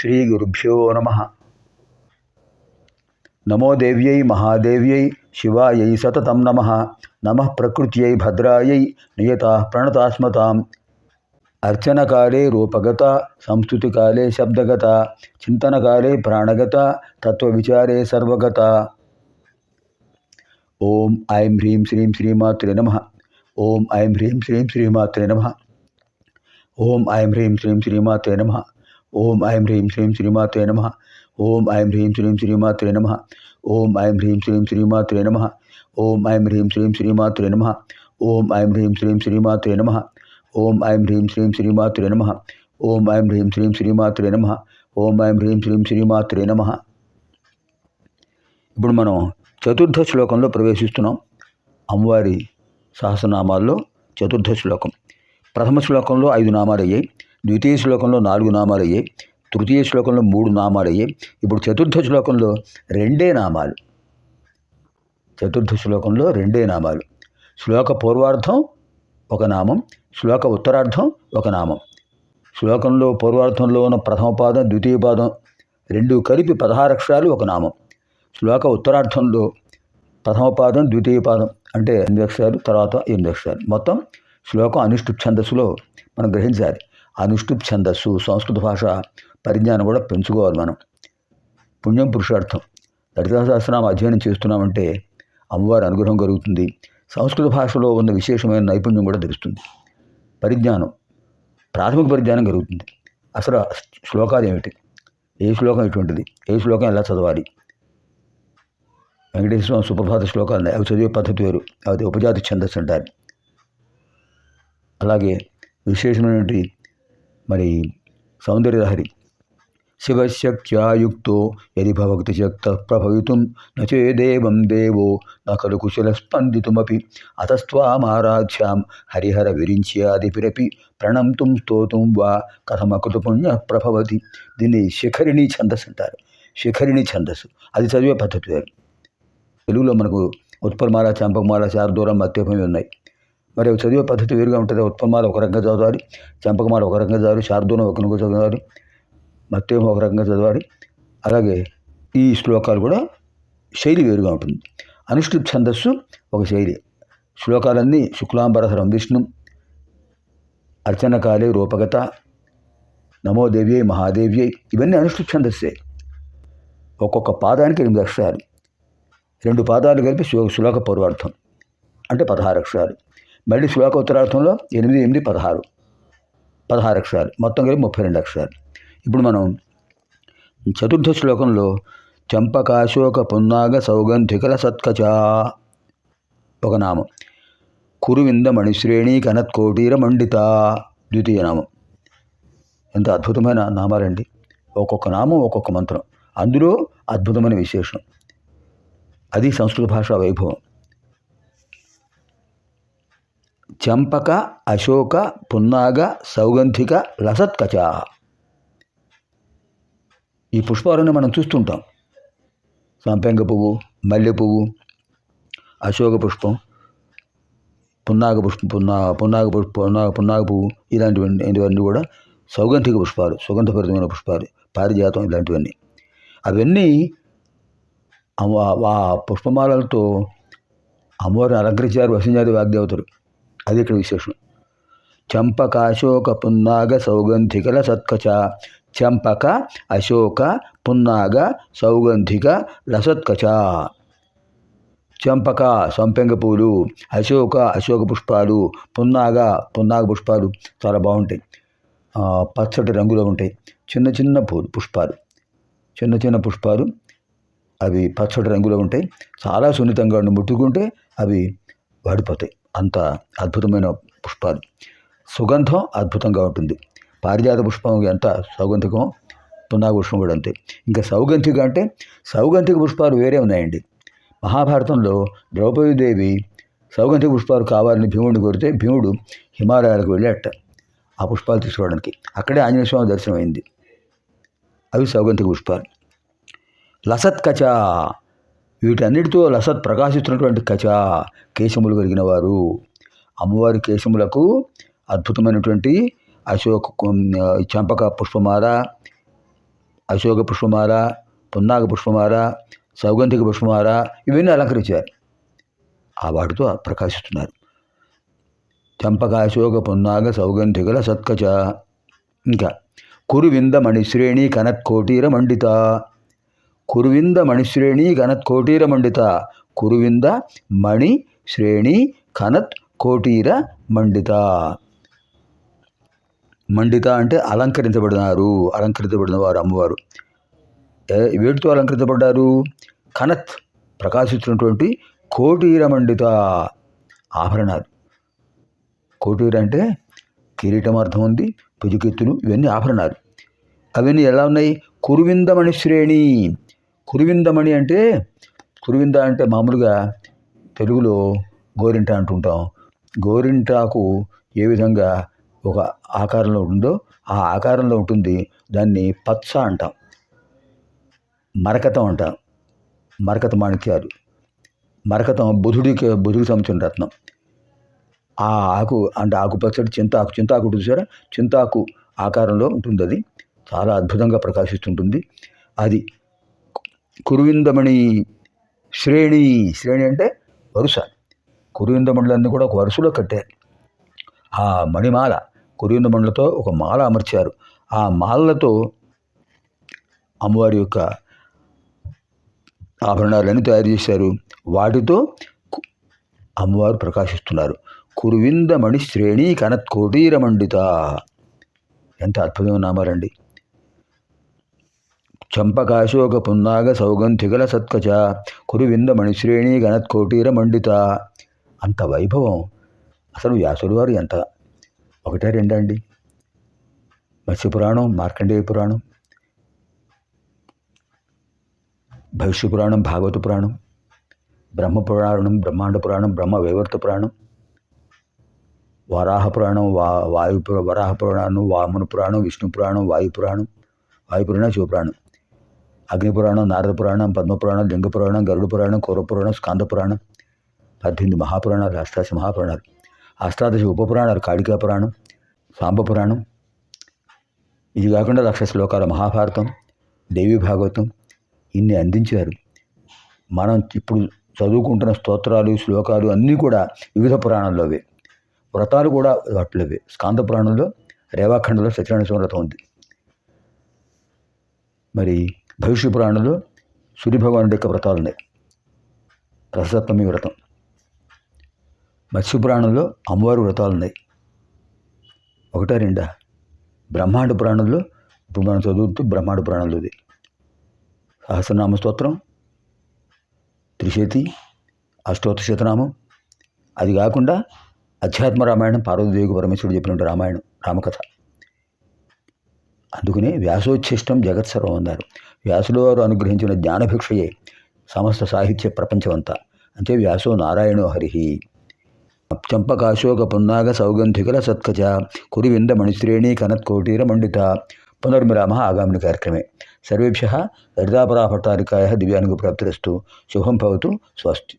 श्री गुरुभ्यो नम. नमो दैव्य महादेव्य शिवाय सतत नम. नम प्रकृत प्रकृत्यै नियता प्रणतास्मता अर्चन काले रूपगता, संस्तुतिकाले शब्दगता चिंतन काले प्राणगता तत्व विचारे सर्वगता. ओम ऐं ह्रीं श्रीं श्रीमात्रे नमः. ओम ऐं ह्रीं श्रीं श्रीमात्रे नमः. ओम ऐं ह्रीं श्रीं श्रीमात्रे नमः. ఓం ఐం హ్రీం శ్రీం శ్రీమాత్రే నమ. ఓం ఐం హ్రీం శ్రీం శ్రీమాత్రే నమ. ఓం ఐం హ్రీం శ్రీం శ్రీమాత్రే నమ. ఓం ఐం హ్రీం శ్రీం శ్రీమాత్రే నమ. ఓం ఐం హ్రీం శ్రీం శ్రీమాత్రే నమ. ఓం ఐం హ్రీం శ్రీం శ్రీమాత్రే నమ. ఓం ఐం హ్రీం శ్రీం శ్రీమాత్రే నమ. ఓం ఐం హ్రీం శ్రీం శ్రీమాత్రే నమ. ఇప్పుడు మనం చతుర్థ శ్లోకంలో ప్రవేశిస్తున్నాం. అమ్మవారి సహస్రనామాల్లో చతుర్థ శ్లోకం. ప్రథమ శ్లోకంలో ఐదు నామాలు అయ్యాయి ద్వితీయ శ్లోకంలో నాలుగు నామాలు అయ్యాయి తృతీయ శ్లోకంలో మూడు నామాలు అయ్యాయి ఇప్పుడు చతుర్థ శ్లోకంలో రెండే నామాలు. చతుర్థ శ్లోకంలో రెండే నామాలు. శ్లోక పూర్వార్థం ఒక నామం శ్లోక ఉత్తరార్థం ఒక నామం. శ్లోకంలో పూర్వార్థంలో ఉన్న ప్రథమ పాదం ద్వితీయ పాదం రెండు కలిపి పదహారు అక్షరాలు ఒక నామం. శ్లోక ఉత్తరార్థంలో ప్రథమ పాదం ద్వితీయ పాదం అంటే ఎనిమిది అక్షరాలు తర్వాత ఎనిమిది అక్షరాలు. మొత్తం శ్లోకం అనిష్టు ఛందస్సులో మనం గ్రహించాలి. అనుష్ఠుప్ ఛందస్సు సంస్కృత భాష పరిజ్ఞానం కూడా పెంచుకోవాలి మనం. పుణ్యం పురుషార్థం. లలితా అధ్యయనం చేస్తున్నామంటే అమ్మవారి అనుగ్రహం కలుగుతుంది. సంస్కృత భాషలో ఉన్న విశేషమైన నైపుణ్యం కూడా తెలుస్తుంది. పరిజ్ఞానం. ప్రాథమిక పరిజ్ఞానం కలుగుతుంది. అసలు శ్లోకాలు ఏమిటి? ఏ శ్లోకం ఎటువంటిది ఏ శ్లోకం ఎలా చదవాలి? వెంకటేశ్వర స్వామి సుప్రభాత శ్లోకాలు అవి చదివే పద్ధతి వేరు. అది ఉపజాతి ఛందస్సు అంటారు. అలాగే విశేషమైనటువంటి మరి సౌందర్యలహరి శివశక్త్యాయుక్తో యది భవక్తి శక్త ప్రభవితుం నచేదేవం దేవో న కుశల స్పందితుమపి. అతస్వామారాధ్యాం హరిహర విరించ్యాదిపిరపి ప్రణంతుం స్తోతుం వా కథమకృత పుణ్య ప్రభవతి. దీన్ని శిఖరిణి ఛందస్సు అంటారు. శిఖరిణి ఛందస్సు. అది చదివే పద్ధతి వేరు తెలుగులో మనకు ఉత్పలమాల చంపకమాల చార్దూరం మత్యపమి ఉన్నాయి. మరి చదివే పద్ధతి వేరుగా ఉంటుంది. ఉత్పలమాల ఒక రకంగా చదవాలి చంపకమాల ఒక రకంగా చదవాలి శారదూరం ఒక రకంగా చదవాలి మత్యం ఒక రకంగా చదవాలి. అలాగే ఈ శ్లోకాలు కూడా శైలి వేరుగా ఉంటుంది. అనుష్ఠిప్ ఛందస్సు ఒక శైలి. శ్లోకాలన్నీ శుక్లాంబరధరం విష్ణు అర్చనకాలే రూపగత నమోదేవ్యై మహాదేవ్యై ఇవన్నీ అనుష్ఠిప్ ఛందస్సే. ఒక్కొక్క పాదానికి ఎనిమిది అక్షరాలు. రెండు పాదాలు కలిపి శ్లోక పూర్వార్థం అంటే పదహారు అక్షరాలు. మళ్ళీ శ్లోక ఉత్తరార్థంలో ఎనిమిది ఎనిమిది పదహారు. పదహారు అక్షరాలు. మొత్తం కలిపి ముప్పై రెండు అక్షరాలు. ఇప్పుడు మనం చతుర్థ శ్లోకంలో చంపకాశోక పున్నాగ సౌగంధికల సత్కచా ఒక నామం. కురువింద మణిశ్రేణి కనత్కోటీర మండిత ద్వితీయ నామం. ఎంత అద్భుతమైన నామాలండి. ఒక్కొక్క నామం ఒక్కొక్క మంత్రం. అందులో అద్భుతమైన విశేషం. అది సంస్కృత భాష వైభవం. చంపక అశోక పున్నాగ సౌగంధిక లసత్కచ ఈ పుష్పాలను మనం చూస్తుంటాం. సంపెంగ పువ్వు మల్లె పువ్వు అశోక పుష్పం పున్నాగ పుష్పం పున్నా పున్నాగ పుష్ప పున్నాగ పున్నాగ పువ్వు ఇలాంటివన్నీ ఇవన్నీ కూడా సౌగంధిక పుష్పాలు సుగంధభరితమైన పుష్పాలు పారిజాతం ఇలాంటివన్నీ. అవన్నీ ఆ పుష్పమాలలతో అమ్మవారిని అలంకరించారు వసించారు వాగ్దేవతలు. అది ఇక్కడ విశేషం. చంపక అశోక పున్నాగ సౌగంధికల సత్కచ. చంపక అశోక పున్నాగ సౌగంధిక లసత్కచ. చంపక సంపెంగ పూలు అశోక అశోక పుష్పాలు. పున్నాగ పున్నాగ పుష్పాలు చాలా బాగుంటాయి. పచ్చటి రంగులో ఉంటాయి. చిన్న చిన్న పూలు పుష్పాలు. చిన్న చిన్న పుష్పాలు అవి పచ్చటి రంగులో ఉంటాయి. చాలా సున్నితంగా ఉండి ముట్టుకుంటే అవి వాడిపోతాయి. అంత అద్భుతమైన పుష్పాలు సుగంధం అద్భుతంగా ఉంటుంది. పారిజాత పుష్పం ఎంత సౌగంధికం పున్నాగ పుష్పం కూడా అంతే. ఇంకా సౌగంధిక అంటే సౌగంధిక పుష్పాలు వేరే ఉన్నాయండి. మహాభారతంలో ద్రౌపదీదేవి సౌగంధిక పుష్పాలు కావాలని భీముడిని కోరితే భీముడు హిమాలయాలకు వెళ్ళాట ఆ పుష్పాలు తీసుకోవడానికి. అక్కడే ఆంజనేయ స్వామి దర్శనం అయింది అవి సౌగంధిక పుష్పాలు. లసత్ కచ వీటన్నిటితో లసత్ ప్రకాశిస్తున్నటువంటి కచ కేశములు కలిగిన వారు. అమ్మవారి కేశములకు అద్భుతమైనటువంటి అశోక చంపక పుష్పమాల అశోక పుష్పమాల పున్నాగ పుష్పమాల సౌగంధిక పుష్పమాల ఇవన్నీ అలంకరించారు. ఆ వాటితో ప్రకాశిస్తున్నారు. చంపక అశోక పున్నాగ సౌగంధికల సత్కచ ఇంకా కురువింద మణిశ్రేణి కనక్కోటీర మండిత. కురువింద మణిశ్రేణి కనత్ కోటీర మండిత. కురువింద మణి శ్రేణి కనత్ కోటీర మండిత. మండిత అంటే అలంకరించబడినారు. అలంకరించబడిన వారు అమ్మవారు. వేటితో అలంకరించబడ్డారు? కనత్ ప్రకాశిస్తున్నటువంటి కోటీర మండిత. ఆభరణాలు. కోటీర అంటే కిరీటం అర్థం ఉంది పుజుకెత్తులు ఇవన్నీ ఆభరణాలు. అవన్నీ ఎలా ఉన్నాయి? కురువిందమణి శ్రేణి కురువిందమణి అంటే కురువింద అంటే మామూలుగా తెలుగులో గోరింట అంటుంటాం. గోరింటాకు ఏ విధంగా ఒక ఆకారంలో ఉంటుందో ఆ ఆకారంలో ఉంటుంది. దాన్ని పచ్చ అంటాం. మరకతం అంటాం. మరకత మాణిక్యాలు. మరకతం బుధుడికి బుధుడికి సంబంధించిన రత్నం. ఆ ఆకు అంటే ఆకుపచ్చడి చింతాకు. చింతాకు ఉంటుంది చూసారా? చింతాకు ఆకారంలో ఉంటుంది అది చాలా అద్భుతంగా ప్రకాశిస్తుంటుంది. అది కురువిందమణి శ్రేణి శ్రేణి అంటే వరుస. కురువిందమణులన్నీ కూడా ఒక వరుసలో కట్టారు. ఆ మణిమాల కురువిందమణులతో ఒక మాల అమర్చారు. ఆ మాలలతో అమ్మవారి యొక్క ఆభరణాలన్నీ తయారు చేశారు. వాటితో అమ్మవారు ప్రకాశిస్తున్నారు. కురువిందమణి శ్రేణి కనత్ కోటీరమండిత ఎంత అద్భుతమైన నామాలండి. చంపకాశోక పున్నాగ సౌగంధిగల సత్కచ కురువింద మణిశ్రేణి గణత్ మండిత అంత వైభవం. అసలు వ్యాసుడు వారు ఎంత? ఒకటే రెండండి. మత్స్యపురాణం మార్కండేయ పురాణం భవిష్య పురాణం భాగవత పురాణం బ్రహ్మ పురాణం బ్రహ్మాండ పురాణం బ్రహ్మ వైవర్త పురాణం వరాహ పురాణం వా వాయు వరాహ పురాణం వామన పురాణం విష్ణు పురాణం వాయు పురాణం వాయు పురాణం శివపురాణం. అగ్ని పురాణం నారద పురాణం పద్మ పురాణం గరుడ పురాణం కౌరపురాణం స్కాందపురాణం పురాణం పద్దెనిమిది మహాపురాణాలు అష్టాదశ మహాపురాణాలు అష్టాదశ ఉపపురాణాలు కాళికా పురాణం సాంబ పురాణం ఇది కాకుండా లక్ష శ్లోకాల మహాభారతం దేవి భాగవతం ఇన్ని అందించారు. మనం ఇప్పుడు చదువుకుంటున్న స్తోత్రాలు శ్లోకాలు అన్నీ కూడా వివిధ పురాణాల్లోవే. వ్రతాలు కూడా వాటిలోవే. స్కాంద పురాణంలో రేవాఖండలో సత్యనారాయణ వ్రతం ఉంది. మరి భవిష్య పురాణంలో సూర్యభగవానుడి యొక్క వ్రతాలు ఉన్నాయి. రససప్తమి వ్రతం. మత్స్య పురాణంలో అమ్మవారి వ్రతాలు ఉన్నాయి. ఒకటా రెండా? బ్రహ్మాండ పురాణంలో ఇప్పుడు మనం చదువుతూ బ్రహ్మాండ పురాణంలోది సహస్రనామ స్తోత్రం త్రిశతి అష్టోత్తర శతనామం. అది కాకుండా అధ్యాత్మ రామాయణం పార్వతీదేవికి పరమేశ్వరుడు చెప్పినట్టు రామాయణం రామకథ. అందుకనే వ్యాసోచ్ఛిష్టం జగత్ సర్వం అన్నారు వ్యాసుడు వారు అనుగ్రహించిన జ్ఞానభిక్షయే సమస్త సాహిత్య ప్రపంచమంతా. అంటే వ్యాసో నారాయణో హరిహి చంపకాశోక పున్నాగ సౌగంధికుల సత్కచ కురివింద మణిశ్రేణి కనత్కోటీర మండిత పునర్మిరామ ఆగామిని కార్యక్రమే. సర్వేభ్య హరితాపరాభట్టారికాయ దివ్యానుగు ప్రాప్తిరస్తు శుభం భవతు స్వస్తి.